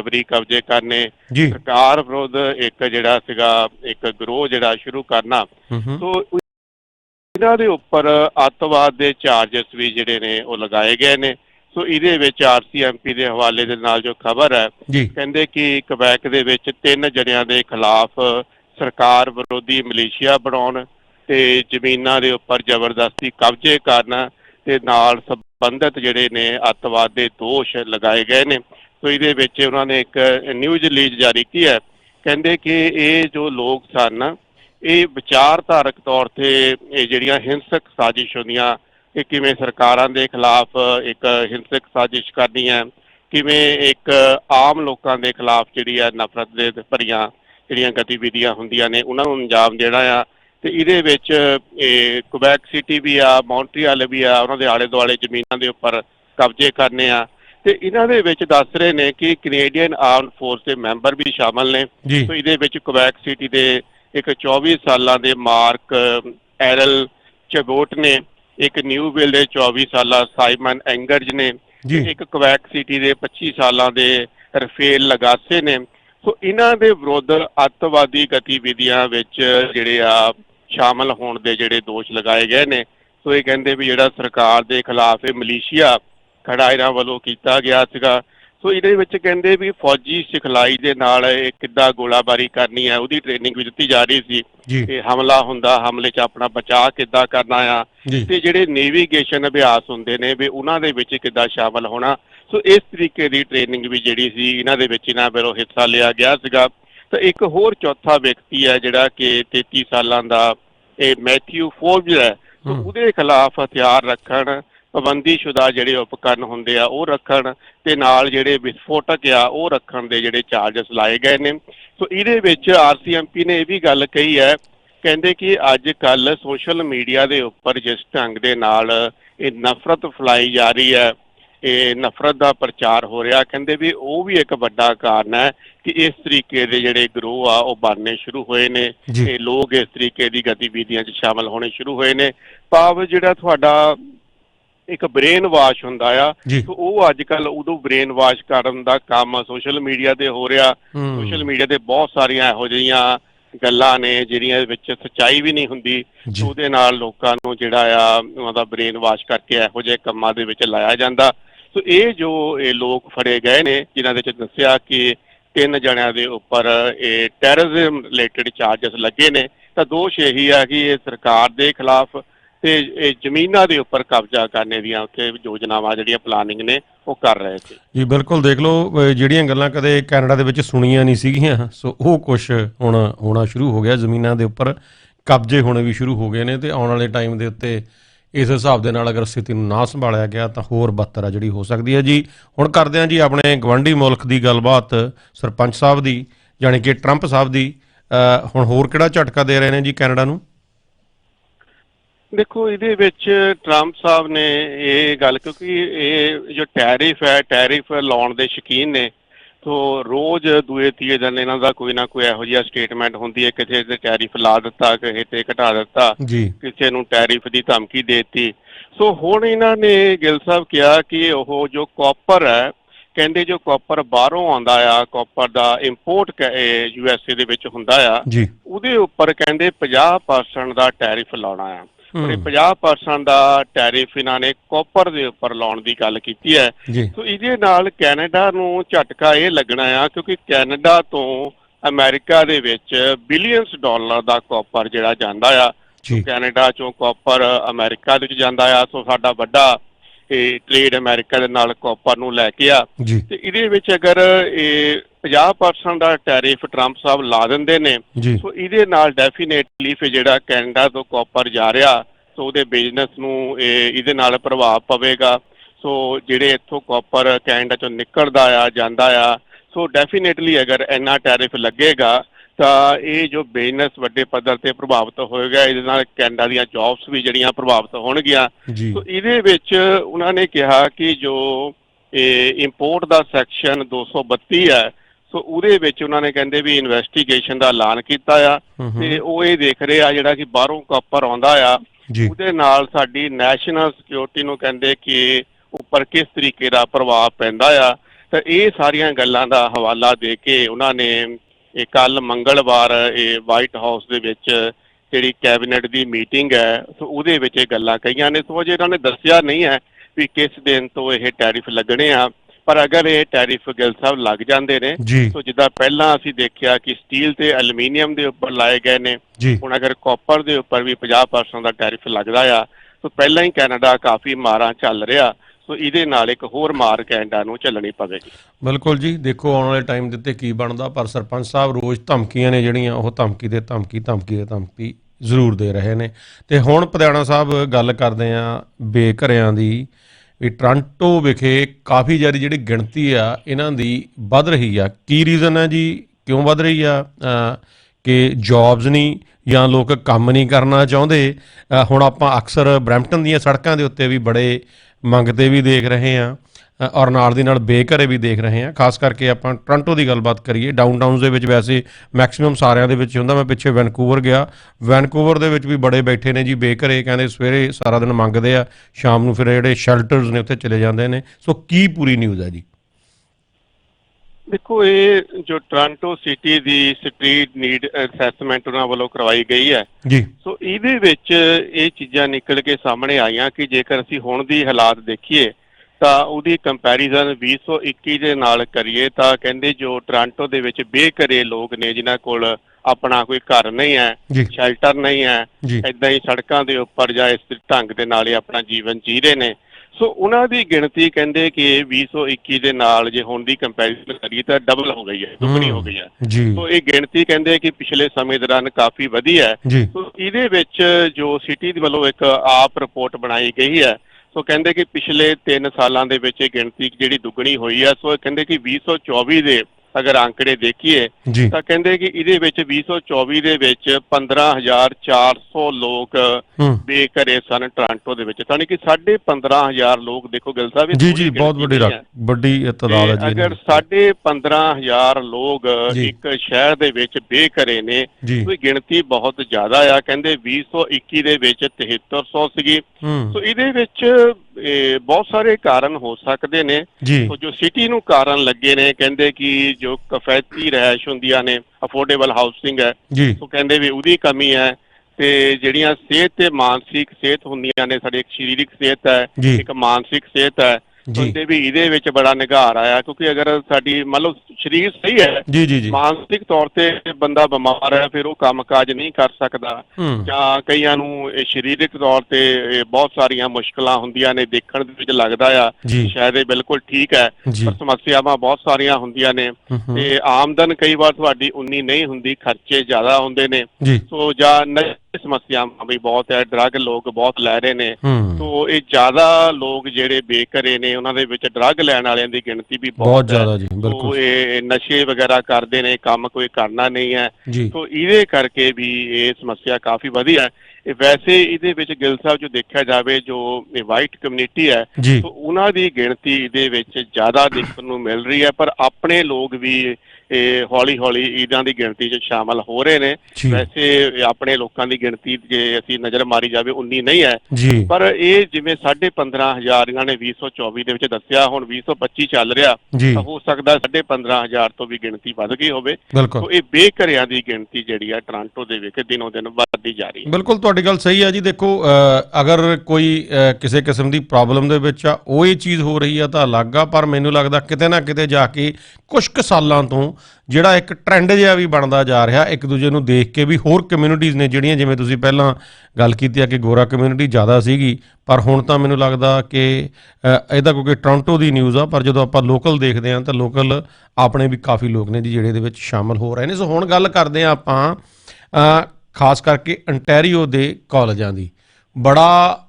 ਜਬਰੀ ਕਬਜ਼ੇ ਕਰਨੇ। ਸਰਕਾਰ ਵਿਰੁੱਧ ਇੱਕ ਜਿਹੜਾ ਸੀਗਾ ਇੱਕ ਗਰੋਹ ਜਿਹੜਾ ਸ਼ੁਰੂ ਕਰਨਾ। ਸੋ ਇਹਨਾਂ ਦੇ ਉੱਪਰ ਅੱਤਵਾਦ ਦੇ ਚਾਰजेस ਵੀ ਜਿਹੜੇ ਨੇ ਉਹ ਲਗਾਏ ਗਏ ਨੇ। ਸੋ ਇਹਦੇ ਵਿੱਚ ਆਰਸੀਐਮਪੀ ਦੇ ਹਵਾਲੇ ਦੇ ਨਾਲ ਜੋ ਖਬਰ ਹੈ ਕਹਿੰਦੇ ਕਿ ਕਬੈਕ ਦੇ ਵਿੱਚ ਤਿੰਨ ਜਣਿਆਂ ਦੇ ਖਿਲਾਫ ਸਰਕਾਰ ਵਿਰੋਧੀ ਮਲੇਸ਼ੀਆ ਬਣਾਉਣ ਤੇ ਜ਼ਮੀਨਾਂ ਦੇ ਉੱਪਰ ਜ਼ਬਰਦਸਤੀ ਕਬਜ਼ੇ ਕਰਨ ਤੇ ਨਾਲ ਸੰਬੰਧਿਤ ਜਿਹੜੇ ਨੇ ਅੱਤਵਾਦ ਦੇ ਦੋਸ਼ ਲਗਾਏ ਗਏ ਨੇ। ਸੋ ਇਹਦੇ ਵਿੱਚ ਉਹਨਾਂ ਨੇ ਇੱਕ ਨਿਊਜ਼ ਰਿਲੀਜ਼ ਜਾਰੀ ਕੀਤੀ ਹੈ। ਕਹਿੰਦੇ ਕਿ ਇਹ ਜੋ ਲੋਕ ਸਨ, ਇਹ ਵਿਚਾਰਧਾਰਕ ਤੌਰ ਤੇ ਇਹ ਜਿਹੜੀਆਂ ਹਿੰਸਕ ਸਾਜ਼ਿਸ਼ ਹੁੰਦੀਆਂ ਇਹ ਕਿਵੇਂ ਸਰਕਾਰਾਂ ਦੇ ਖਿਲਾਫ ਇੱਕ ਹਿੰਸਕ ਸਾਜ਼ਿਸ਼ ਕਰਨੀ ਹੈ ਕਿਵੇਂ ਇੱਕ ਆਮ ਲੋਕਾਂ ਦੇ ਖਿਲਾਫ ਜਿਹੜੀ ਹੈ ਨਫ਼ਰਤ ਦੇ ਭਰੀਆਂ ਜਿਹੜੀਆਂ ਗਤੀਵਿਧੀਆਂ ਹੁੰਦੀਆਂ ਨੇ, ਉਹਨਾਂ ਨੂੰ ਅੰਜਾਮ ਦੇਣਾ ਆ। ਤੇ ਇਹਦੇ ਵਿੱਚ ਇਹ ਕੁਬੈਕ ਸਿਟੀ ਵੀ ਆ ਮੌਂਟਰੀਅਲ ਵੀ ਆ, ਉਹਨਾਂ ਦੇ ਆਲੇ ਦੁਆਲੇ ਜ਼ਮੀਨਾਂ ਦੇ ਉੱਪਰ ਕਬਜ਼ੇ ਕਰਨੇ ਆ। ਤੇ ਇਹਨਾਂ ਦੇ ਵਿੱਚ ਦੱਸ ਰਹੇ ਨੇ ਕਿ ਕੈਨੇਡੀਅਨ ਆਰਮਡ ਫੋਰਸ ਦੇ ਮੈਂਬਰ ਵੀ ਸ਼ਾਮਲ ਨੇ। ਸੋ ਇਹਦੇ ਵਿੱਚ ਕੁਬੈਕ ਸਿਟੀ ਦੇ ਇੱਕ 24 ਸਾਲਾਂ ਦੇ ਮਾਰਕ ਐਰਲ ਚਬੋਟ ਨੇ ਇੱਕ ਨਿਊ ਬਿਲ ਦੇ 24 ਸਾਲਾ ਸਾਈਮਨ ਐਂਗਰਜ ਨੇ ਇੱਕ ਕੁਬੈਕ ਸਿਟੀ ਦੇ 25 ਸਾਲਾਂ ਦੇ ਰਫੇਲ ਲਗਾਸੇ ਨੇ। ਸੋ ਇਹਨਾਂ ਦੇ ਵਿਰੁੱਧ ਅੱਤਵਾਦੀ ਗਤੀਵਿਧੀਆਂ ਵਿੱਚ ਜਿਹੜੇ ਆ ਸ਼ਾਮਲ ਹੋਣ ਦੇ ਜਿਹੜੇ ਦੋਸ਼ ਲਗਾਏ ਗਏ ਨੇ। ਸੋ ਇਹ ਕਹਿੰਦੇ ਵੀ ਜਿਹੜਾ ਸਰਕਾਰ ਦੇ ਖਿਲਾਫ ਇਹ ਮਲੇਸ਼ੀਆ ਖੜਾ ਇਹਨਾਂ ਵੱਲੋਂ ਕੀਤਾ ਗਿਆ ਸੀਗਾ। ਸੋ ਇਹਦੇ ਵਿੱਚ ਕਹਿੰਦੇ ਵੀ ਫੌਜੀ ਸਿਖਲਾਈ ਦੇ ਨਾਲ ਇਹ ਕਿੱਦਾਂ ਗੋਲਾਬਾਰੀ ਕਰਨੀ ਹੈ ਉਹਦੀ ਟ੍ਰੇਨਿੰਗ ਵੀ ਦਿੱਤੀ ਜਾ ਰਹੀ ਸੀ। ਕਿ ਹਮਲਾ ਹੁੰਦਾ ਹਮਲੇ 'ਚ ਆਪਣਾ ਬਚਾਅ ਕਿੱਦਾਂ ਕਰਨਾ ਆ। ਤੇ ਜਿਹੜੇ ਨੇਵੀਗੇਸ਼ਨ ਅਭਿਆਸ ਹੁੰਦੇ ਨੇ ਵੀ ਉਹਨਾਂ ਦੇ ਵਿੱਚ ਕਿੱਦਾਂ ਸ਼ਾਮਲ ਹੋਣਾ। ਸੋ ਇਸ ਤਰੀਕੇ ਦੀ ਟ੍ਰੇਨਿੰਗ ਵੀ ਜਿਹੜੀ ਸੀ ਇਹਨਾਂ ਦੇ ਵਿੱਚ ਇਹਨਾਂ ਵੱਲੋਂ ਹਿੱਸਾ ਲਿਆ ਗਿਆ ਸੀਗਾ। ਤਾਂ ਇੱਕ ਹੋਰ ਚੌਥਾ ਵਿਅਕਤੀ ਹੈ ਜਿਹੜਾ ਕਿ 33 ਸਾਲਾਂ ਦਾ ਇਹ ਮੈਥਿਊ ਫੋਰਬਸ ਹੈ। ਉਹਦੇ ਖਿਲਾਫ ਹਥਿਆਰ ਰੱਖਣ ਪਾਬੰਦੀਸ਼ੁਦਾ ਜਿਹੜੇ ਉਪਕਰਨ ਹੁੰਦੇ ਆ ਉਹ ਰੱਖਣ ਤੇ ਨਾਲ ਜਿਹੜੇ ਵਿਸਫੋਟਕ ਆ ਉਹ ਰੱਖਣ ਦੇ ਜਿਹੜੇ ਚਾਰजेस ਲਾਏ ਗਏ ਨੇ। ਸੋ ਇਹਦੇ ਵਿੱਚ ਆਰਸੀਐਮਪੀ ਨੇ ਇਹ ਵੀ ਗੱਲ ਕਹੀ ਹੈ ਕਹਿੰਦੇ ਕਿ ਅੱਜ ਕੱਲ ਸੋਸ਼ਲ ਮੀਡੀਆ ਦੇ ਉੱਪਰ ਜਿਸ ਢੰਗ ਦੇ ਨਾਲ ਇਹ ਨਫ਼ਰਤ ਫੈਲਾਈ ਜਾ ਰਹੀ ਹੈ ਇਹ ਨਫ਼ਰਤ ਦਾ ਪ੍ਰਚਾਰ ਹੋ ਰਿਹਾ ਕਹਿੰਦੇ ਵੀ ਉਹ ਵੀ ਇੱਕ ਵੱਡਾ ਕਾਰਨ ਹੈ ਕਿ ਇਸ ਤਰੀਕੇ ਦੇ ਜਿਹੜੇ ਗਰੋਹ ਆ ਉਹ ਬਣਨੇ ਸ਼ੁਰੂ ਹੋਏ ਨੇ। ਤੇ ਲੋਕ ਇਸ ਤਰੀਕੇ ਦੀ ਗਤੀਵਿਧੀਆਂ 'ਚ ਸ਼ਾਮਲ ਹੋਣੇ ਸ਼ੁਰੂ ਹੋਏ ਨੇ। ਭਾਵ ਜਿਹੜਾ ਤੁਹਾਡਾ ਇੱਕ ਬ੍ਰੇਨ ਵਾਸ਼ ਹੁੰਦਾ ਆ ਤੇ ਉਹ ਅੱਜ ਕੱਲ ਉਦੋਂ ਬ੍ਰੇਨ ਵਾਸ਼ ਕਰਨ ਦਾ ਕੰਮ ਸੋਸ਼ਲ ਮੀਡੀਆ ਤੇ ਹੋ ਰਿਹਾ। ਸੋਸ਼ਲ ਮੀਡੀਆ ਤੇ ਬਹੁਤ ਸਾਰੀਆਂ ਇਹੋ ਜਿਹੀਆਂ ਗੱਲਾਂ ਨੇ ਜਿਹੜੀਆਂ ਵਿੱਚ ਸੱਚਾਈ ਵੀ ਨਹੀਂ ਹੁੰਦੀ। ਉਹਦੇ ਨਾਲ ਲੋਕਾਂ ਨੂੰ ਜਿਹੜਾ ਆ ਉਹਨਾਂ ਦਾ ਬ੍ਰੇਨ ਵਾਸ਼ ਕਰਕੇ ਇਹੋ ਜਿਹੇ ਕੰਮਾਂ ਦੇ ਵਿੱਚ ਲਾਇਆ ਜਾਂਦਾ। ਸੋ ਇਹ ਜੋ ਇਹ ਲੋਕ ਫੜੇ ਗਏ ਨੇ ਜਿਨ੍ਹਾਂ ਦੇ ਵਿੱਚ ਦੱਸਿਆ ਕਿ ਤਿੰਨ ਜਣਿਆਂ ਦੇ ਉੱਪਰ ਇਹ ਟੈਰਰਿਜ਼ਮ ਰਿਲੇਟਡ ਚਾਰजेस ਲੱਗੇ ਨੇ ਤਾਂ ਦੋਸ਼ ਇਹੀ ਆ ਕਿ ਇਹ ਸਰਕਾਰ ਦੇ ਖਿਲਾਫ ਤੇ ਇਹ ਜ਼ਮੀਨਾਂ ਦੇ ਉੱਪਰ ਕਬਜ਼ਾ ਕਰਨੇ ਦੀਆਂ ਉੱਥੇ ਯੋਜਨਾਵਾਂ ਜਿਹੜੀਆਂ ਪਲਾਨਿੰਗ ਨੇ, ਉਹ ਕਰ ਰਹੇ ਸੀ। ਜੀ, ਬਿਲਕੁਲ ਦੇਖ ਲਓ ਜਿਹੜੀਆਂ ਗੱਲਾਂ ਕਦੇ ਕੈਨੇਡਾ ਦੇ ਵਿੱਚ ਸੁਣੀਆਂ ਨਹੀਂ ਸੀਗੀਆਂ, ਸੋ ਉਹ ਕੁਝ ਹੁਣ ਹੋਣਾ ਸ਼ੁਰੂ ਹੋ ਗਿਆ, ਜ਼ਮੀਨਾਂ ਦੇ ਉੱਪਰ ਕਬਜ਼ੇ ਹੋਣੇ ਵੀ ਸ਼ੁਰੂ ਹੋ ਗਏ ਨੇ ਤੇ ਆਉਣ ਵਾਲੇ ਟਾਈਮ ਦੇ ਉੱਤੇ ਇਸ ਹਿਸਾਬ ਦੇ ਨਾਲ ਅਗਰ ਸਥਿਤੀ ਨੂੰ ਨਾ ਸੰਭਾਲਿਆ ਗਿਆ ਤਾਂ ਹੋਰ ਬੱਤਰ ਆ ਜਿਹੜੀ ਹੋ ਸਕਦੀ ਹੈ। ਜੀ, ਹੁਣ ਕਰਦੇ ਹਾਂ ਜੀ ਆਪਣੇ ਗਵੰਡੀ ਮੁਲਕ ਦੀ ਗੱਲਬਾਤ, ਸਰਪੰਚ ਸਾਹਿਬ ਦੀ ਯਾਨੀ ਕਿ ਟਰੰਪ ਸਾਹਿਬ ਦੀ ਹੁਣ ਹੋਰ ਕਿਹੜਾ ਝਟਕਾ ਦੇ ਰਹੇ ਨੇ ਜੀ ਕੈਨੇਡਾ ਨੂੰ? ਦੇਖੋ ਇਹਦੇ ਵਿੱਚ ਟਰੰਪ ਸਾਹਿਬ ਨੇ ਇਹ ਗੱਲ ਕਿਉਂਕਿ ਇਹ ਜੋ ਟੈਰਿਫ ਹੈ ਟੈਰਿਫ ਲਾਉਣ ਦੇ ਸ਼ੌਕੀਨ ਨੇ ਤੋ ਰੋਜ਼ ਦੂਏ ਤੀਏ ਦਿਨ ਇਹਨਾਂ ਦਾ ਕੋਈ ਨਾ ਕੋਈ ਇਹੋ ਜਿਹਾ ਸਟੇਟਮੈਂਟ ਹੁੰਦੀ ਹੈ ਕਿਸੇ ਤੇ ਟੈਰਿਫ ਲਾ ਦਿੱਤਾ ਕਿਸੇ ਤੇ ਘਟਾ ਦਿੱਤਾ ਕਿਸੇ ਨੂੰ ਟੈਰਿਫ ਦੀ ਧਮਕੀ ਦੇ ਦਿੱਤੀ। ਸੋ ਹੁਣ ਇਹਨਾਂ ਨੇ ਗਿਲ ਸਾਹਿਬ ਕਿਹਾ ਕਿ ਉਹ ਜੋ ਕਾਪਰ ਹੈ ਕਹਿੰਦੇ ਜੋ ਕਾਪਰ ਬਾਹਰੋਂ ਆਉਂਦਾ ਆ ਕਾਪਰ ਦਾ ਇੰਪੋਰਟ ਯੂਐਸਏ ਦੇ ਵਿੱਚ ਹੁੰਦਾ ਆ ਉਹਦੇ ਉੱਪਰ ਕਹਿੰਦੇ 50% ਦਾ ਟੈਰਿਫ ਲਾਉਣਾ ਆ। ਹੂੰ, 50% ਦਾ ਟੈਰਿਫ ਇਹਨਾਂ ਨੇ ਕਾਪਰ ਦੇ ਉੱਪਰ ਲਾਉਣ ਦੀ ਗੱਲ ਕੀਤੀ ਹੈ। ਸੋ ਇਹਦੇ ਨਾਲ ਕੈਨੇਡਾ ਨੂੰ ਝਟਕਾ ਇਹ ਲੱਗਣਾ ਆ ਕਿਉਂਕਿ ਕੈਨੇਡਾ ਤੋਂ ਅਮਰੀਕਾ ਦੇ ਵਿੱਚ ਬਿਲੀਅਨਸ ਡਾਲਰ ਦਾ ਕਾਪਰ ਜਿਹੜਾ ਜਾਂਦਾ ਆ। ਕੈਨੇਡਾ ਚੋਂ ਕਾਪਰ ਅਮਰੀਕਾ ਦੇ ਵਿੱਚ ਜਾਂਦਾ ਆ। ਸੋ ਸਾਡਾ ਵੱਡਾ ਇਹ ਟ੍ਰੇਡ ਅਮਰੀਕਾ ਦੇ ਨਾਲ ਕਾਪਰ ਨੂੰ ਲੈ ਕੇ ਆ। ਤੇ ਇਹਦੇ ਵਿੱਚ ਅਗਰ ਇਹ 50% ਦਾ ਟੈਰਿਫ ਟਰੰਪ ਸਾਹਿਬ ਲਾ ਦਿੰਦੇ ਨੇ। ਸੋ ਇਹਦੇ ਨਾਲ ਡੈਫੀਨੇਟਲੀ ਫਿਰ ਜਿਹੜਾ ਕੈਨੇਡਾ ਤੋਂ ਕਾਪਰ ਜਾ ਰਿਹਾ ਸੋ ਉਹਦੇ ਬਿਜ਼ਨਸ ਨੂੰ ਇਹ ਇਹਦੇ ਨਾਲ ਪ੍ਰਭਾਵ ਪਵੇਗਾ। ਸੋ ਜਿਹੜੇ ਇੱਥੋਂ ਕਾਪਰ ਕੈਨੇਡਾ ਚੋਂ ਨਿਕਲਦਾ ਆ ਜਾਂਦਾ ਆ ਸੋ ਡੈਫੀਨੇਟਲੀ ਅਗਰ ਇੰਨਾ ਟੈਰਿਫ ਲੱਗੇਗਾ ਤਾਂ ਇਹ ਜੋ ਬਿਜ਼ਨਸ ਵੱਡੇ ਪੱਧਰ ਤੇ ਪ੍ਰਭਾਵਿਤ ਹੋਏਗਾ ਇਹਦੇ ਨਾਲ ਕੈਨੇਡਾ ਦੀਆਂ ਜੌਬਸ ਵੀ ਜਿਹੜੀਆਂ ਪ੍ਰਭਾਵਿਤ ਹੋਣਗੀਆਂ। ਸੋ ਇਹਦੇ ਵਿੱਚ ਉਹਨਾਂ ਨੇ ਕਿਹਾ ਕਿ ਜੋ ਇਹ ਇੰਪੋਰਟ ਦਾ ਸੈਕਸ਼ਨ 232 ਹੈ ਸੋ ਉਹਦੇ ਵਿੱਚ ਉਹਨਾਂ ਨੇ ਕਹਿੰਦੇ ਵੀ ਇਨਵੈਸਟੀਗੇਸ਼ਨ ਦਾ ਐਲਾਨ ਕੀਤਾ ਆ ਤੇ ਉਹ ਇਹ ਦੇਖ ਰਹੇ ਆ ਜਿਹੜਾ ਕਿ ਬਾਹਰੋਂ ਕਾਪਰ ਆਉਂਦਾ ਆ ਜੀ। ਉਹਦੇ ਨਾਲ ਸਾਡੀ ਨੈਸ਼ਨਲ ਸਿਕਿਉਰਿਟੀ ਨੂੰ ਕਹਿੰਦੇ ਕਿ ਉੱਪਰ ਕਿਸ ਤਰੀਕੇ ਦਾ ਪ੍ਰਭਾਵ ਪੈਂਦਾ ਆ। ਤਾਂ ਇਹ ਸਾਰੀਆਂ ਗੱਲਾਂ ਦਾ ਹਵਾਲਾ ਦੇ ਕੇ ਉਹਨਾਂ ਨੇ ਇਹ ਕੱਲ ਮੰਗਲਵਾਰ ਇਹ ਵਾਈਟ ਹਾਊਸ ਦੇ ਵਿੱਚ ਜਿਹੜੀ ਕੈਬਨਿਟ ਦੀ ਮੀਟਿੰਗ ਹੈ ਸੋ ਉਹਦੇ ਵਿੱਚ ਇਹ ਗੱਲਾਂ ਕਹੀਆਂ ਨੇ। ਸੋ ਅਜੇ ਇਹਨਾਂ ਨੇ ਦੱਸਿਆ ਨਹੀਂ ਹੈ ਵੀ ਕਿਸ ਦਿਨ ਤੋਂ ਇਹ ਟੈਰਿਫ ਲੱਗਣੇ ਆ। ਪਰ ਅਗਰ ਇਹ ਟੈਰਿਫ ਗਿਲ ਸਾਹਿਬ ਲੱਗ ਜਾਂਦੇ ਨੇ ਸੋ ਜਿੱਦਾਂ ਪਹਿਲਾਂ ਅਸੀਂ ਦੇਖਿਆ ਕਿ ਸਟੀਲ ਤੇ ਐਲੂਮੀਨੀਅਮ ਦੇ ਉੱਪਰ ਲਾਏ ਗਏ ਨੇ ਹੁਣ ਅਗਰ ਕਾਪਰ ਦੇ ਉੱਪਰ ਵੀ 50% ਦਾ ਟੈਰਿਫ ਲੱਗਦਾ ਆ ਸੋ ਪਹਿਲਾਂ ਹੀ ਕੈਨੇਡਾ ਕਾਫੀ ਮਾਰਾਂ ਚੱਲ ਰਿਹਾ ਸੋ ਇਹਦੇ ਨਾਲ ਇੱਕ ਹੋਰ ਮਾਰ ਕੈਨੇਡਾ ਨੂੰ ਚੱਲਣੀ ਪਵੇਗੀ। ਬਿਲਕੁਲ ਜੀ ਦੇਖੋ ਆਉਣ ਵਾਲੇ ਟਾਈਮ ਦੇ ਉੱਤੇ ਕੀ ਬਣਦਾ ਪਰ ਸਰਪੰਚ ਸਾਹਿਬ ਰੋਜ਼ ਧਮਕੀਆਂ ਨੇ ਜਿਹੜੀਆਂ ਉਹ ਧਮਕੀ ਦੇ ਧਮਕੀ ਧਮਕੀ ਦੇ ਧਮਕੀ ਜ਼ਰੂਰ ਦੇ ਰਹੇ ਨੇ। ਤੇ ਹੁਣ ਪਧਿਆਣਾ ਸਾਹਿਬ ਗੱਲ ਕਰਦੇ ਆ ਬੇਘਰਿਆਂ ਦੀ ਵੀ ਟ੍ਰਾਂਟੋ ਵਿਖੇ ਕਾਫੀ ਜ਼ਿਆਦਾ ਜਿਹੜੀ ਗਿਣਤੀ ਆ, ਇਹਨਾਂ ਦੀ ਵੱਧ ਰਹੀ ਆ। ਕੀ ਰੀਜ਼ਨ ਹੈ ਜੀ? ਕਿਉਂ ਵੱਧ ਰਹੀ ਆ? ਕਿ ਜੌਬਸ ਨਹੀਂ ਜਾਂ ਲੋਕ ਕੰਮ ਨਹੀਂ ਕਰਨਾ ਚਾਹੁੰਦੇ? ਹੁਣ ਆਪਾਂ ਅਕਸਰ ਬਰੈਂਪਟਨ ਦੀਆਂ ਸੜਕਾਂ ਦੇ ਉੱਤੇ ਵੀ ਬੜੇ ਮੰਗਤੇ ਵੀ ਦੇਖ ਰਹੇ ਆ। ਔਰ ਨਾਲ ਦੀ ਨਾਲ ਬੇਘਰੇ ਵੀ ਦੇਖ ਰਹੇ ਹਾਂ। ਖਾਸ ਕਰਕੇ ਆਪਾਂ ਟੋਰਾਂਟੋ ਦੀ ਗੱਲਬਾਤ ਕਰੀਏ। ਡਾਊਨਟਾਊਨਸ ਦੇ ਵਿੱਚ ਵੈਸੇ ਮੈਕਸਿਮਮ ਸਾਰਿਆਂ ਦੇ ਵਿੱਚ ਹੁੰਦਾ। ਮੈਂ ਪਿੱਛੇ ਵੈਨਕੂਵਰ ਗਿਆ। ਵੈਨਕੂਵਰ ਦੇ ਵਿੱਚ ਵੀ ਬੜੇ ਬੈਠੇ ਨੇ ਜੀ ਬੇਘਰੇ। ਕਹਿੰਦੇ ਸਵੇਰੇ ਸਾਰਾ ਦਿਨ ਮੰਗਦੇ ਆ। ਸ਼ਾਮ ਨੂੰ ਫਿਰ ਜਿਹੜੇ ਸ਼ੈਲਟਰਸ ਨੇ ਉੱਥੇ ਚਲੇ ਜਾਂਦੇ ਨੇ। ਸੋ ਕੀ ਪੂਰੀ ਨਿਊਜ਼ ਹੈ ਜੀ? ਦੇਖੋ ਇਹ ਜੋ ਟ੍ਰਾਂਟੋ ਸਿਟੀ ਦੀ ਸਟਰੀਟ ਨੀਡ ਅਸੈਸਮੈਂਟ ਉਹਨਾਂ ਵੱਲੋਂ ਕਰਵਾਈ ਗਈ ਹੈ। ਜੀ। ਸੋ ਇਹਦੇ ਵਿੱਚ ਇਹ ਚੀਜ਼ਾਂ ਨਿਕਲ ਕੇ ਸਾਹਮਣੇ ਆਈਆਂ ਕਿ ਜੇਕਰ ਅਸੀਂ ਹੁਣ ਦੀ ਹਾਲਾਤ ਦੇਖੀਏ ਤਾਂ ਉਹਦੀ ਕੰਪੈਰੀਜ਼ਨ 2021 ਦੇ ਨਾਲ ਕਰੀਏ ਤਾਂ ਕਹਿੰਦੇ ਜੋ ਟ੍ਰਾਂਟੋ ਦੇ ਵਿੱਚ ਬੇਘਰੇ ਲੋਕ ਨੇ ਜਿਨ੍ਹਾਂ ਕੋਲ ਆਪਣਾ ਕੋਈ ਘਰ ਨਹੀਂ ਹੈ ਸ਼ੈਲਟਰ ਨਹੀਂ ਹੈ ਇਦਾਂ ਹੀ ਸੜਕਾਂ ਦੇ ਉੱਪਰ ਜਾਂ ਇਸ ਢੰਗ ਦੇ ਨਾਲ ਹੀ ਆਪਣਾ ਜੀਵਨ ਜੀ ਰਹੇ ਨੇ। ਸੋ ਉਹਨਾਂ ਦੀ ਗਿਣਤੀ ਕਹਿੰਦੇ ਕਿ 2021 ਦੇ ਨਾਲ ਜੇ ਹੁਣ ਦੀ ਕੰਪੈਰੀਜ਼ਨ ਕਰੀਏ ਤਾਂ ਡਬਲ ਹੋ ਗਈ ਹੈ ਦੁੱਗਣੀ ਹੋ। ਗਈ ਹੈ। ਸੋ ਇਹ ਗਿਣਤੀ ਕਹਿੰਦੇ ਕਿ ਪਿਛਲੇ ਸਮੇਂ ਦੌਰਾਨ ਕਾਫੀ ਵਧੀ ਹੈ। ਸੋ ਇਹਦੇ ਵਿੱਚ ਜੋ ਸਿਟੀ ਦੇ ਵੱਲੋਂ ਇੱਕ ਆਪ ਰਿਪੋਰਟ ਬਣਾਈ ਗਈ ਹੈ ਸੋ ਕਹਿੰਦੇ ਕਿ ਪਿਛਲੇ 3 ਸਾਲਾਂ ਦੇ ਵਿੱਚ ਇਹ ਗਿਣਤੀ ਜਿਹੜੀ ਦੁੱਗਣੀ ਹੋਈ ਹੈ ਸੋ ਇਹ ਕਹਿੰਦੇ ਕਿ 2024 ਦੇ ਅਗਰ ਅੰਕੜੇ ਦੇਖੀਏ ਤਾਂ ਕਹਿੰਦੇ ਕਿ ਇਹਦੇ ਵਿੱਚ 2024 ਦੇ ਵਿੱਚ 15400 ਲੋਕ ਬੇਘਰੇ ਸਨ ਟ੍ਰਾਂਟੋ ਦੇ ਵਿੱਚ। ਯਾਨੀ ਕਿ 15500 ਲੋਕ ਦੇਖੋ ਗਿਲ ਸਾਹਿਬ ਜੀ ਜੀ ਬਹੁਤ ਵੱਡੀ ਵੱਡੀ ਤਾਦਾਦ ਹੈ ਜੀ ਅਗਰ ਸਾਢੇ 15000 ਲੋਕ। ਇੱਕ ਸ਼ਹਿਰ ਦੇ ਵਿੱਚ ਬੇਘਰੇ ਨੇ ਕੋਈ ਗਿਣਤੀ ਬਹੁਤ ਜ਼ਿਆਦਾ ਆ। ਕਹਿੰਦੇ 2021 ਦੇ ਵਿੱਚ 7300 ਸੀਗੀ। ਸੋ ਇਹਦੇ ਵਿੱਚ ਬਹੁਤ ਸਾਰੇ ਕਾਰਨ ਹੋ ਸਕਦੇ ਨੇ। ਸੋ ਜੋ ਸਿਟੀ ਨੂੰ ਕਾਰਨ ਲੱਗੇ ਨੇ ਕਹਿੰਦੇ ਕਿ ਜੋ ਕਫੈਤੀ ਰਹਿائش ਹੁੰਦੀਆਂ ਨੇ ਅਫੋਰਡੇਬਲ ਹਾਊਸਿੰਗ ਹੈ ਉਹ ਕਹਿੰਦੇ ਵੀ ਉਹਦੀ ਕਮੀ ਹੈ ਤੇ ਜਿਹੜੀਆਂ ਸਿਹਤ ਤੇ ਮਾਨਸਿਕ ਸਿਹਤ ਹੁੰਦੀਆਂ ਨੇ ਸਾਡੇ ਇੱਕ ਸਰੀਰਕ ਸਿਹਤ ਹੈ ਇੱਕ ਮਾਨਸਿਕ ਸਿਹਤ ਹੈ ਜੀ। ਕਹਿੰਦੇ ਵੀ ਇਹਦੇ ਵਿੱਚ ਬੜਾ ਨਿਗਾਰ ਆਇਆ ਕਿਉਂਕਿ ਅਗਰ ਸਾਡੀ ਮੰਨ ਲਓ ਸਰੀਰ ਸਹੀ ਹੈ ਜੀ ਜੀ ਜੀ। ਮਾਨਸਿਕ ਤੌਰ ਤੇ ਬੰਦਾ ਬਿਮਾਰ ਹੈ ਫਿਰ ਉਹ ਕੰਮਕਾਜ ਨਹੀਂ ਕਰ ਸਕਦਾ। ਜਾਂ ਕਈਆਂ ਨੂੰ ਇਹ ਸਰੀਰਕ ਤੌਰ ਤੇ ਬਹੁਤ ਸਾਰੀਆਂ ਮੁਸ਼ਕਲਾਂ ਹੁੰਦੀਆਂ ਨੇ ਦੇਖਣ ਦੇ ਵਿੱਚ ਲੱਗਦਾ ਆ ਸ਼ਾਇਦ ਇਹ ਬਿਲਕੁਲ ਠੀਕ ਹੈ ਪਰ ਸਮੱਸਿਆਵਾਂ ਬਹੁਤ ਸਾਰੀਆਂ ਹੁੰਦੀਆਂ ਨੇ। ਤੇ ਆਮਦਨ ਕਈ ਵਾਰ ਤੁਹਾਡੀ ਉਨੀ ਨਹੀਂ ਹੁੰਦੀ ਖਰਚੇ ਜ਼ਿਆਦਾ ਹੁੰਦੇ ਨੇ। ਸੋ ਜਾਂ ਸਮੱਸਿਆਵਾਂ ਵੀ ਬਹੁਤ ਹੈ ਡਰੱਗ ਲੋਕ ਬਹੁਤ ਲੈ ਰਹੇ ਨੇ। ਸੋ ਇਹ ਜ਼ਿਆਦਾ ਲੋਕ ਜਿਹੜੇ ਬੇਘਰੇ ਨੇ ਉਹਨਾਂ ਦੇ ਵਿੱਚ ਡਰੱਗ ਲੈਣ ਵਾਲਿਆਂ ਦੀ ਗਿਣਤੀ ਵੀ ਬਹੁਤ ਜ਼ਿਆਦਾ ਜੀ ਬਿਲਕੁਲ। ਇਹ ਨਸ਼ੇ ਵਗੈਰਾ ਕਰਦੇ ਨੇ ਕੰਮ ਕੋਈ ਕਰਨਾ ਨਹੀਂ ਹੈ। ਸੋ ਇਹਦੇ ਕਰਕੇ ਵੀ ਇਹ ਸਮੱਸਿਆ ਕਾਫੀ ਵਧੀ ਹੈ। ਇਹ ਵੈਸੇ ਇਹਦੇ ਵਿੱਚ ਗਿਲ ਸਾਹਿਬ ਜੋ ਦੇਖਿਆ ਜਾਵੇ ਜੋ ਵਾਈਟ ਕਮਿਊਨਿਟੀ ਹੈ ਸੋ ਉਹਨਾਂ ਦੀ ਗਿਣਤੀ ਇਹਦੇ ਵਿੱਚ ਜ਼ਿਆਦਾ ਦੇਖਣ ਨੂੰ ਮਿਲ ਰਹੀ ਹੈ ਪਰ ਆਪਣੇ ਲੋਕ ਵੀ ਇਹ ਹੌਲੀ ਹੌਲੀ ਇਹਨਾਂ ਦੀ ਗਿਣਤੀ 'ਚ ਸ਼ਾਮਲ ਹੋ ਰਹੇ ਨੇ। ਵੈਸੇ ਆਪਣੇ ਲੋਕਾਂ ਦੀ ਗਿਣਤੀ ਜੇ ਅਸੀਂ ਨਜ਼ਰ ਮਾਰੀ ਜਾਵੇ ਉਨੀ ਨਹੀਂ ਹੈ। ਪਰ ਇਹ ਜਿਵੇਂ 15500 ਇਹਨਾਂ ਨੇ 2024 ਦੇ ਵਿੱਚ ਦੱਸਿਆ ਹੁਣ 2025 ਚੱਲ ਰਿਹਾ। ਤਾਂ ਹੋ ਸਕਦਾ 15500 ਤੋਂ ਵੀ ਗਿਣਤੀ ਵੱਧ ਗਈ ਹੋਵੇ। ਸੋ ਇਹ ਬੇਘਰਿਆਂ ਦੀ ਗਿਣਤੀ ਜਿਹੜੀ ਆ ਟ੍ਰਾਂਟੋ ਦੇ ਵਿੱਚ ਦਿਨੋਂ ਦਿਨ ਵੱਧਦੀ ਜਾ ਰਹੀ ਹੈ। ਬਿਲਕੁਲ ਤੁਹਾਡੀ ਗੱਲ ਸਹੀ ਹੈ ਜੀ। ਦੇਖੋ ਅਗਰ ਕੋਈ ਕਿਸੇ ਕਿਸਮ ਦੀ ਪ੍ਰੋਬਲਮ ਦੇ ਵਿੱਚ ਆ ਉਹ ਇਹ ਚੀਜ਼ ਹੋ ਰਹੀ ਆ ਤਾਂ ਅਲੱਗ ਆ ਪਰ ਮੈਨੂੰ ਲੱਗਦਾ ਕਿਤੇ ਨਾ ਕਿਤੇ ਜਾ ਕੇ ਕੁਝ ਕੁ ਸਾਲਾਂ ਤੋਂ ਜਿਹੜਾ ਇੱਕ ਟ੍ਰੈਂਡ ਜਿਹਾ ਵੀ ਬਣਦਾ ਜਾ ਰਿਹਾ, ਇੱਕ ਦੂਜੇ ਨੂੰ ਦੇਖ ਕੇ ਵੀ ਹੋਰ ਕਮਿਊਨਿਟੀਆਂ ਨੇ ਜਿਹੜੀਆਂ, ਜਿਵੇਂ ਤੁਸੀਂ ਪਹਿਲਾਂ ਗੱਲ ਕੀਤੀ ਆ ਕਿ ਗੋਰਾ ਕਮਿਊਨਿਟੀ ਜ਼ਿਆਦਾ ਸੀਗੀ, ਪਰ ਹੁਣ ਤਾਂ ਮੈਨੂੰ ਲੱਗਦਾ ਕਿ ਇਹਦਾ ਕਿਉਂਕਿ ਟੋਰਾਂਟੋ ਦੀ ਨਿਊਜ਼ ਆ, ਪਰ ਜਦੋਂ ਆਪਾਂ ਲੋਕਲ ਦੇਖਦੇ ਹਾਂ ਤਾਂ ਲੋਕਲ ਆਪਣੇ ਵੀ ਕਾਫੀ ਲੋਕ ਨੇ ਜੀ ਜਿਹੜੇ ਇਹਦੇ ਵਿੱਚ ਸ਼ਾਮਲ ਹੋ ਰਹੇ ਨੇ। ਸੋ ਹੁਣ ਗੱਲ ਕਰਦੇ ਆ ਆਪਾਂ ਖਾਸ ਕਰਕੇ ਅੰਟੈਰੀਓ ਦੇ ਕਾਲਜਾਂ ਦੀ। ਬੜਾ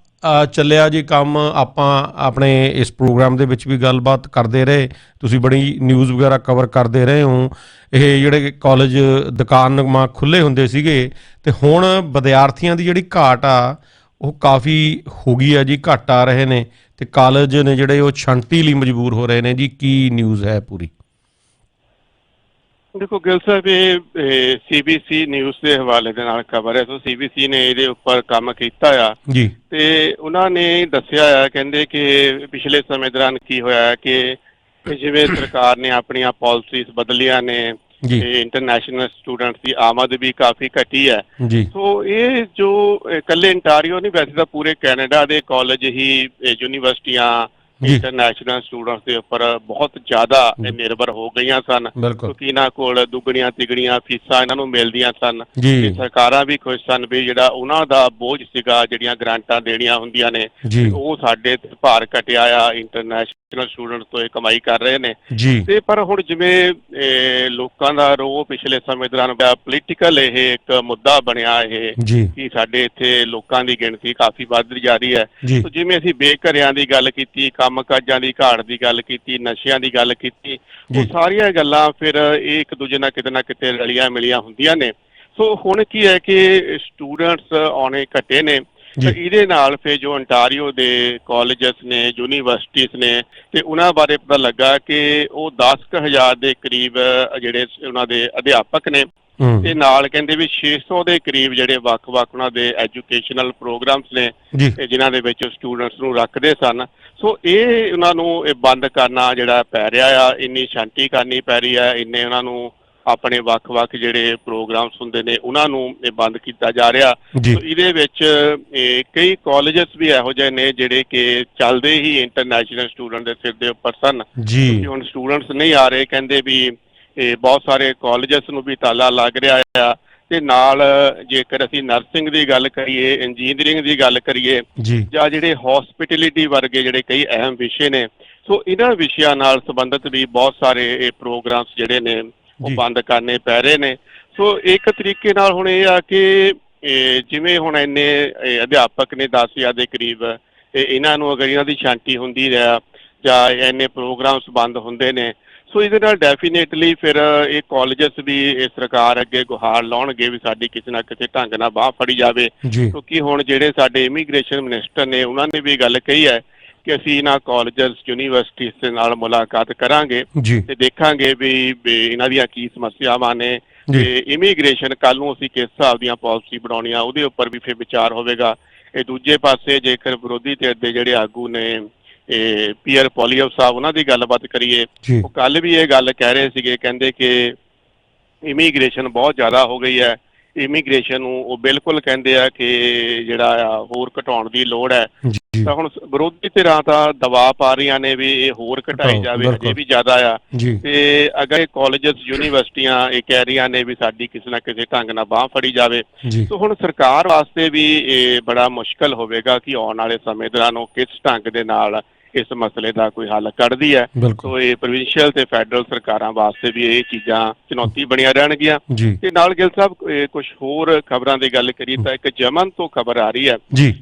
ਚੱਲਿਆ ਜੀ ਕੰਮ। ਆਪਾਂ ਆਪਣੇ ਇਸ ਪ੍ਰੋਗਰਾਮ ਦੇ ਵਿੱਚ ਵੀ ਗੱਲਬਾਤ ਕਰਦੇ ਰਹੇ। ਤੁਸੀਂ ਬੜੀ ਨਿਊਜ਼ ਵਗੈਰਾ ਕਵਰ ਕਰਦੇ ਰਹੇ ਹੋ। ਇਹ ਜਿਹੜੇ ਕਾਲਜ ਦੁਕਾਨਾਂ ਖੁੱਲੇ ਹੁੰਦੇ ਸੀਗੇ ਤੇ ਹੁਣ ਵਿਦਿਆਰਥੀਆਂ ਦੀ ਜਿਹੜੀ ਘਾਟ ਆ, ਉਹ ਕਾਫੀ ਹੋ ਗਈ ਆ ਜੀ, ਘਟ ਆ ਰਹੇ ਨੇ। ਤੇ ਕਾਲਜ ਨੇ ਜਿਹੜੇ ਉਹ ਛੰਟੀ ਲਈ ਮਜਬੂਰ ਹੋ ਰਹੇ ਨੇ ਜੀ। ਕੀ ਨਿਊਜ਼ ਹੈ ਪੂਰੀ? ਦੇਖੋ ਗਿਲ ਸਾਹਿਬ ਇਹ ਸੀਬੀਸੀ ਨਿਊਜ਼ ਦੇ ਹਵਾਲੇ ਦੇ ਨਾਲ ਖਬਰ ਹੈ। ਸੋ ਸੀਬੀਸੀ ਨੇ ਇਹਦੇ ਉੱਪਰ ਕੰਮ ਕੀਤਾ ਆ। ਜੀ। ਤੇ ਉਹਨਾਂ ਨੇ ਦੱਸਿਆ ਆ ਕਹਿੰਦੇ ਕਿ ਪਿਛਲੇ ਸਮੇਂ ਦੌਰਾਨ ਕੀ ਹੋਇਆ ਹੈ ਕਿ ਜਿਵੇਂ ਸਰਕਾਰ ਨੇ ਆਪਣੀਆਂ ਪਾਲਿਸੀਜ਼ ਬਦਲੀਆਂ ਨੇ ਤੇ ਇੰਟਰਨੈਸ਼ਨਲ ਸਟੂਡੈਂਟਸ ਦੀ ਆਮਦ ਵੀ ਕਾਫੀ ਘਟੀ ਹੈ। ਸੋ ਇਹ ਜੋ ਇਕੱਲੇ ਇੰਟਾਰੀਓ ਨਹੀਂ ਵੈਸੇ ਤਾਂ ਪੂਰੇ ਕੈਨੇਡਾ ਦੇ ਕਾਲਜ ਹੀ ਯੂਨੀਵਰਸਿਟੀਆਂ। ਇੰਟਰਨੈਸ਼ਨਲ ਸਟੂਡੈਂਟਸ ਦੇ ਉੱਪਰ ਬਹੁਤ ਜ਼ਿਆਦਾ ਨਿਰਭਰ ਹੋ ਗਈਆਂ ਸਨ। ਕਿਉਂਕਿ ਇਹਨਾਂ ਕੋਲ ਦੁੱਗਣੀਆਂ ਤਿਗੜੀਆਂ ਫੀਸਾਂ ਇਹਨਾਂ ਨੂੰ ਮਿਲਦੀਆਂ ਸਨ। ਤੇ ਸਰਕਾਰਾਂ ਵੀ ਖੁਸ਼ ਸਨ ਵੀ ਜਿਹੜਾ ਉਹਨਾਂ ਦਾ ਬੋਝ ਸੀਗਾ ਜਿਹੜੀਆਂ ਗ੍ਰਾਂਟਾਂ ਦੇਣੀਆਂ ਹੁੰਦੀਆਂ ਨੇ ਉਹ ਸਾਡੇ ਤੇ ਭਾਰ ਘਟਿਆ ਆ। ਇੰਟਰਨੈਸ਼ਨਲ ਸਟੂਡੈਂਟਸ ਤੋਂ ਇਹ ਕਮਾਈ ਕਰ ਰਹੇ ਨੇ। ਤੇ ਪਰ ਹੁਣ ਜਿਵੇਂ ਲੋਕਾਂ ਦਾ ਰੋਹ ਪਿਛਲੇ ਸਮੇਂ ਦੌਰਾਨ ਪੋਲੀਟੀਕਲ ਇਹ ਇੱਕ ਮੁੱਦਾ ਬਣਿਆ ਇਹ ਕਿ ਸਾਡੇ ਇੱਥੇ ਲੋਕਾਂ ਦੀ ਗਿਣਤੀ ਕਾਫੀ ਵੱਧਦੀ ਜਾ ਰਹੀ ਹੈ। ਸੋ ਜਿਵੇਂ ਅਸੀਂ ਬੇਘਰਿਆਂ ਦੀ ਗੱਲ ਕੀਤੀ ਕੰਮਕਾਜਾਂ ਦੀ ਘਾਟ ਦੀ ਗੱਲ ਕੀਤੀ ਨਸ਼ਿਆਂ ਦੀ ਗੱਲ ਕੀਤੀ। ਉਹ ਸਾਰੀਆਂ ਗੱਲਾਂ ਫਿਰ ਇਹ ਇੱਕ ਦੂਜੇ ਨਾਲ ਕਿਤੇ ਨਾ ਕਿਤੇ ਰਲੀਆਂ ਮਿਲੀਆਂ ਹੁੰਦੀਆਂ ਨੇ ਸੋ ਹੁਣ ਕੀ ਹੈ ਕਿ ਸਟੂਡੈਂਟਸ ਆਉਣੇ ਘਟੇ ਨੇ। ਤਾਂ ਇਹਦੇ ਨਾਲ ਫਿਰ ਜੋ ontario ਦੇ ਕਾਲਜਸ ਨੇ ਯੂਨੀਵਰਸਿਟੀਆਂ ਨੇ ਤੇ ਉਹਨਾਂ ਬਾਰੇ ਪਤਾ ਲੱਗਾ ਕਿ ਉਹ 10000 ਦੇ ਕਰੀਬ ਜਿਹੜੇ ਉਹਨਾਂ ਦੇ ਅਧਿਆਪਕ ਨੇ ਤੇ ਨਾਲ ਕਹਿੰਦੇ ਵੀ 600 ਦੇ ਕਰੀਬ ਜਿਹੜੇ ਵੱਖ-ਵੱਖ ਉਹਨਾਂ ਦੇ ਐਜੂਕੇਸ਼ਨਲ ਪ੍ਰੋਗਰਾਮਸ ਨੇ ਤੇ ਜਿਨ੍ਹਾਂ ਦੇ ਵਿੱਚ ਸਟੂਡੈਂਟਸ ਨੂੰ ਰੱਖਦੇ ਸਨ। ਸੋ ਇਹ ਉਹਨਾਂ ਨੂੰ ਇਹ ਬੰਦ ਕਰਨਾ ਜਿਹੜਾ ਪੈ ਰਿਹਾ ਆ ਇੰਨੀ ਸ਼ਾਂਤੀ ਕਰਨੀ ਪੈ ਰਹੀ ਹੈ ਇੰਨੇ ਉਹਨਾਂ ਨੂੰ ਆਪਣੇ ਵੱਖ-ਵੱਖ ਜਿਹੜੇ ਪ੍ਰੋਗਰਾਮਸ ਹੁੰਦੇ ਨੇ ਉਹਨਾਂ ਨੂੰ ਇਹ ਬੰਦ ਕੀਤਾ ਜਾ ਰਿਹਾ। ਸੋ ਇਹਦੇ ਵਿੱਚ ਇਹ ਕਈ ਕਾਲਜਸ ਵੀ ਇਹੋ ਜਿਹੇ ਨੇ ਜਿਹੜੇ ਕਿ ਚੱਲਦੇ ਹੀ ਇੰਟਰਨੈਸ਼ਨਲ ਸਟੂਡੈਂਟ ਦੇ ਸਿਰ ਦੇ ਉੱਪਰ ਸਨ। ਜੀ। ਹੁਣ ਸਟੂਡੈਂਟਸ ਨਹੀਂ ਆ ਰਹੇ ਕਹਿੰਦੇ ਵੀ ਇਹ ਬਹੁਤ ਸਾਰੇ ਕਾਲਜਸ ਨੂੰ ਵੀ ਤਾਲਾ ਲੱਗ ਰਿਹਾ ਆ। ਤੇ ਨਾਲ ਜੇਕਰ ਅਸੀਂ ਨਰਸਿੰਗ ਦੀ ਗੱਲ ਕਰੀਏ ਇੰਜੀਨੀਅਰਿੰਗ ਦੀ ਗੱਲ ਕਰੀਏ ਜੀ। ਜਾਂ ਜਿਹੜੇ ਹਸਪਿਟੈਲਿਟੀ ਵਰਗੇ ਜਿਹੜੇ ਕਈ ਅਹਿਮ ਵਿਸ਼ੇ ਨੇ ਸੋ ਇਹਨਾਂ ਵਿਸ਼ਿਆਂ ਨਾਲ ਸੰਬੰਧਿਤ ਵੀ ਬਹੁਤ ਸਾਰੇ ਇਹ ਪ੍ਰੋਗਰਾਮਸ ਜਿਹੜੇ ਨੇ ਉਹ। ਬੰਦ ਕਰਨੇ ਪੈ ਰਹੇ ਨੇ। ਸੋ ਇੱਕ ਤਰੀਕੇ ਨਾਲ ਹੁਣ ਇਹ ਆ ਕਿ ਜਿਵੇਂ ਹੁਣ ਇੰਨੇ ਅਧਿਆਪਕ ਨੇ 10000 ਦੇ ਕਰੀਬ ਇਹ ਇਹਨਾਂ ਨੂੰ ਅਗਰ ਇਹਨਾਂ ਦੀ ਸ਼ਾਂਤੀ ਹੁੰਦੀ ਰਿਹਾ ਜਾਂ ਇੰਨੇ ਪ੍ਰੋਗਰਾਮਸ ਬੰਦ ਹੁੰਦੇ ਨੇ ਸੋ ਇਹਦੇ ਨਾਲ ਡੈਫੀਨੇਟਲੀ ਫਿਰ ਇਹ ਕਾਲਜਸ ਵੀ ਇਹ ਸਰਕਾਰ ਅੱਗੇ ਗੁਹਾਰ ਲਾਉਣਗੇ ਵੀ ਸਾਡੀ ਕਿਸੇ ਨਾ ਕਿਸੇ ਢੰਗ ਨਾਲ ਬਾਹ ਫੜੀ ਜਾਵੇ। ਕਿਉਂਕਿ ਹੁਣ ਜਿਹੜੇ ਸਾਡੇ ਇਮੀਗ੍ਰੇਸ਼ਨ ਮਿਨਿਸਟਰ ਨੇ ਉਹਨਾਂ ਨੇ ਵੀ ਗੱਲ ਕਹੀ ਹੈ ਕਿ ਅਸੀਂ ਇਹਨਾਂ ਕਾਲਜਸ ਯੂਨੀਵਰਸਿਟੀਜ਼ ਦੇ ਨਾਲ ਮੁਲਾਕਾਤ ਕਰਾਂਗੇ ਜੀ। ਤੇ ਦੇਖਾਂਗੇ ਵੀ ਵੀ ਇਹਨਾਂ ਦੀਆਂ ਕੀ ਸਮੱਸਿਆਵਾਂ ਨੇ ਜੀ। ਤੇ ਇਮੀਗ੍ਰੇਸ਼ਨ ਕੱਲ ਨੂੰ ਅਸੀਂ ਕਿਸ ਹਿਸਾਬ ਦੀਆਂ ਪਾਲਿਸੀ ਬਣਾਉਣੀਆਂ ਉਹਦੇ ਉੱਪਰ ਵੀ ਫਿਰ ਵਿਚਾਰ ਹੋਵੇਗਾ। ਇਹ ਦੂਜੇ ਪਾਸੇ ਜੇਕਰ ਵਿਰੋਧੀ ਧਿਰ ਦੇ ਜਿਹੜੇ ਆਗੂ ਨੇ ਇਹ ਪੀਅਰ ਪੋਲੀਓ ਸਾਹਿਬ ਉਹਨਾਂ ਦੀ ਗੱਲਬਾਤ ਕਰੀਏ ਜੀ। ਉਹ ਕੱਲ ਵੀ ਇਹ ਗੱਲ ਕਹਿ ਰਹੇ ਸੀਗੇ ਕਹਿੰਦੇ ਕਿ ਇਮੀਗ੍ਰੇਸ਼ਨ ਬਹੁਤ ਜ਼ਿਆਦਾ ਹੋ ਗਈ ਹੈ। ਇਮੀਗ੍ਰੇਸ਼ਨ ਨੂੰ ਉਹ ਬਿਲਕੁਲ ਕਹਿੰਦੇ ਆ ਕਿ ਜਿਹੜਾ ਆ ਹੋਰ ਘਟਾਉਣ ਦੀ ਲੋੜ ਹੈ। ਤਾਂ ਹੁਣ ਵਿਰੋਧੀ ਧਿਰਾਂ ਤਾਂ ਦਬਾਅ ਪਾ ਰਹੀਆਂ ਨੇ ਵੀ ਇਹ ਹੋਰ ਘਟਾਈ ਜਾਵੇ। ਅਜੇ ਵੀ ਜ਼ਿਆਦਾ ਆ। ਤੇ ਅਗਰ ਇਹ ਕਾਲਜਸ ਯੂਨੀਵਰਸਿਟੀਆਂ ਇਹ ਕਹਿ ਰਹੀਆਂ ਨੇ ਵੀ ਸਾਡੀ ਕਿਸੇ ਨਾ ਕਿਸੇ ਢੰਗ ਨਾਲ ਬਾਹ ਫੜੀ ਜਾਵੇ ਸੋ ਹੁਣ ਸਰਕਾਰ ਵਾਸਤੇ ਵੀ ਇਹ ਬੜਾ ਮੁਸ਼ਕਲ ਹੋਵੇਗਾ ਕਿ ਆਉਣ ਵਾਲੇ ਸਮੇਂ ਦੌਰਾਨ ਉਹ ਕਿਸ ਢੰਗ ਦੇ ਨਾਲ ਇਸ ਮਸਲੇ ਦਾ ਕੋਈ ਹੱਲ ਕੱਢਦੀ ਹੈ। ਸੋ ਇਹ ਪ੍ਰੋਵਿੰਸ਼ੀਅਲ ਤੇ ਫੈਡਰਲ ਸਰਕਾਰਾਂ ਵਾਸਤੇ ਵੀ ਇਹ ਚੀਜ਼ਾਂ ਚੁਣੌਤੀ ਬਣੀਆਂ ਰਹਿਣਗੀਆਂ। ਤੇ ਨਾਲ ਗਿਲ ਸਾਹਿਬ ਕੁਝ ਹੋਰ ਖਬਰਾਂ ਦੀ ਗੱਲ ਕਰੀ ਤਾਂ ਇੱਕ ਜਮਨ ਤੋਂ ਖਬਰ ਆ ਰਹੀ ਹੈ।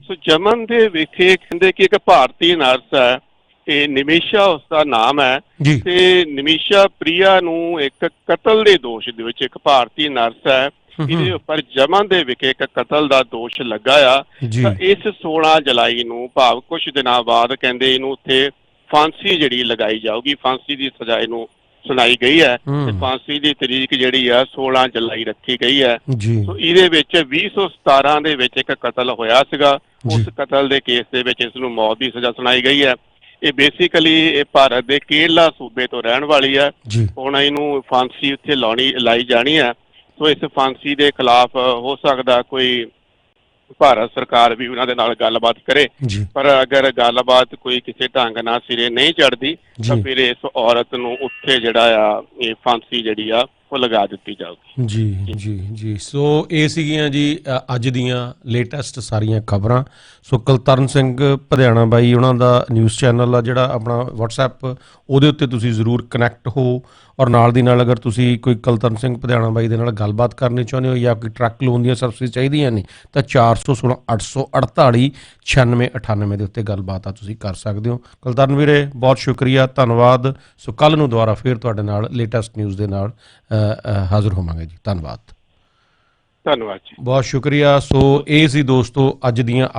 ਸੋ ਜਮਨ ਦੇ ਵਿਖੇ ਕਹਿੰਦੇ ਕਿ ਇੱਕ ਭਾਰਤੀ ਨਰਸ ਹੈ ਇਹ ਨਿਮਿਸ਼ਾ ਉਸ ਦਾ ਨਾਮ ਹੈ। ਤੇ ਨਿਮਿਸ਼ਾ ਪ੍ਰਿਆ ਨੂੰ ਇੱਕ ਕਤਲ ਦੇ ਦੋਸ਼ ਦੇ ਵਿੱਚ ਇੱਕ ਭਾਰਤੀ ਨਰਸ ਹੈ। ਇਹਦੇ ਉੱਪਰ ਜਮਨ ਦੇ ਵਿਖੇ ਇੱਕ ਕਤਲ ਦਾ ਦੋਸ਼ ਲੱਗਾ ਆ। ਤਾਂ ਇਸ 16 ਜੁਲਾਈ ਨੂੰ ਭਾਵ ਕੁਝ ਦਿਨਾਂ ਬਾਅਦ ਕਹਿੰਦੇ ਇਹਨੂੰ ਉੱਥੇ ਫਾਂਸੀ ਜਿਹੜੀ ਲਗਾਈ ਜਾਊਗੀ। ਫਾਂਸੀ ਦੀ ਸਜ਼ਾ ਇਹਨੂੰ ਸੁਣਾਈ ਗਈ ਹੈ। ਤੇ ਫਾਂਸੀ ਦੀ ਤਰੀਕ ਜਿਹੜੀ ਆ 16 ਜੁਲਾਈ ਰੱਖੀ ਗਈ ਹੈ। ਸੋ ਇਹਦੇ ਵਿੱਚ 2017 ਦੇ ਵਿੱਚ ਇੱਕ ਕਤਲ ਹੋਇਆ ਸੀਗਾ। ਉਸ ਕਤਲ ਦੇ ਕੇਸ ਦੇ ਵਿੱਚ ਇਸ ਨੂੰ ਮੌਤ ਦੀ ਸਜ਼ਾ ਸੁਣਾਈ ਗਈ ਹੈ। ਇਹ ਬੇਸਿਕਲੀ ਇਹ ਭਾਰਤ ਦੇ ਕੇਰਲਾ ਸੂਬੇ ਤੋਂ ਰਹਿਣ ਵਾਲੀ ਹੈ। ਹੁਣ ਇਹਨੂੰ ਫਾਂਸੀ ਉੱਥੇ ਲਾਉਣੀ ਲਾਈ ਜਾਣੀ ਹੈ। ਸੋ ਇਸ ਫਾਂਸੀ ਦੇ ਖਿਲਾਫ ਹੋ ਸਕਦਾ ਕੋਈ ਭਾਰਤ ਸਰਕਾਰ ਵੀ ਉਹਨਾਂ ਦੇ ਨਾਲ ਗੱਲਬਾਤ ਕਰੇ। ਪਰ ਅਗਰ ਗੱਲਬਾਤ ਕੋਈ ਕਿਸੇ ਢੰਗ ਨਾਲ ਸਿਰੇ ਨਹੀਂ ਚੜਦੀ ਤਾਂ। ਫਿਰ ਇਸ ਔਰਤ ਨੂੰ ਉੱਥੇ ਜਿਹੜਾ ਆ ਇਹ ਫਾਂਸੀ ਜਿਹੜੀ ਆ ਉਹ ਲਗਾ ਦਿੱਤੀ ਜਾਊਗੀ। ਜੀ ਜੀ ਜੀ। ਸੋ ਇਹ ਸੀਗੀਆਂ ਜੀ ਅੱਜ ਦੀਆਂ ਲੇਟੈਸਟ ਸਾਰੀਆਂ ਖਬਰਾਂ। ਸੋ ਕੁਲਤਰਨ ਸਿੰਘ ਪਧਿਆਣਾ ਬਾਈ ਉਹਨਾਂ ਦਾ ਨਿਊਜ਼ ਚੈਨਲ ਆ ਜਿਹੜਾ ਆਪਣਾ WhatsApp ਉਹਦੇ ਉੱਤੇ ਤੁਸੀਂ ਜ਼ਰੂਰ ਕਨੈਕਟ ਹੋ। ਔਰ ਨਾਲ ਦੀ ਨਾਲ ਅਗਰ ਤੁਸੀਂ ਕੋਈ ਕੁਲਤਰਨ ਸਿੰਘ ਪਧਿਆਣਾ ਬਾਈ ਦੇ ਨਾਲ ਗੱਲਬਾਤ ਕਰਨੀ ਚਾਹੁੰਦੇ ਹੋ ਜਾਂ ਕੋਈ ਟਰੱਕ ਲੋਨ ਦੀਆਂ ਸਰਵਿਸ ਚਾਹੀਦੀਆਂ ਨੇ ਤਾਂ 416 848 9698 ਦੇ ਉੱਤੇ ਗੱਲਬਾਤ ਆ ਤੁਸੀਂ ਕਰ ਸਕਦੇ ਹੋ। ਕੁਲਤਰਨ ਵੀਰੇ ਬਹੁਤ ਸ਼ੁਕਰੀਆ ਧੰਨਵਾਦ। ਸੋ ਕੱਲ ਨੂੰ ਦੁਬਾਰਾ ਫੇਰ ਤੁਹਾਡੇ ਨਾਲ ਲੇਟੈਸਟ ਨਿਊਜ਼ ਦੇ ਨਾਲ ਹਾਜ਼ਰ ਹੋਵਾਂਗੇ ਜੀ। ਧੰਨਵਾਦ। ਧੰਨਵਾਦ ਜੀ। ਬਹੁਤ ਸ਼ੁਕਰੀਆ। ਸੋ ਇਹ ਸੀ ਦੋਸਤੋ ਅੱਜ ਦੀਆਂ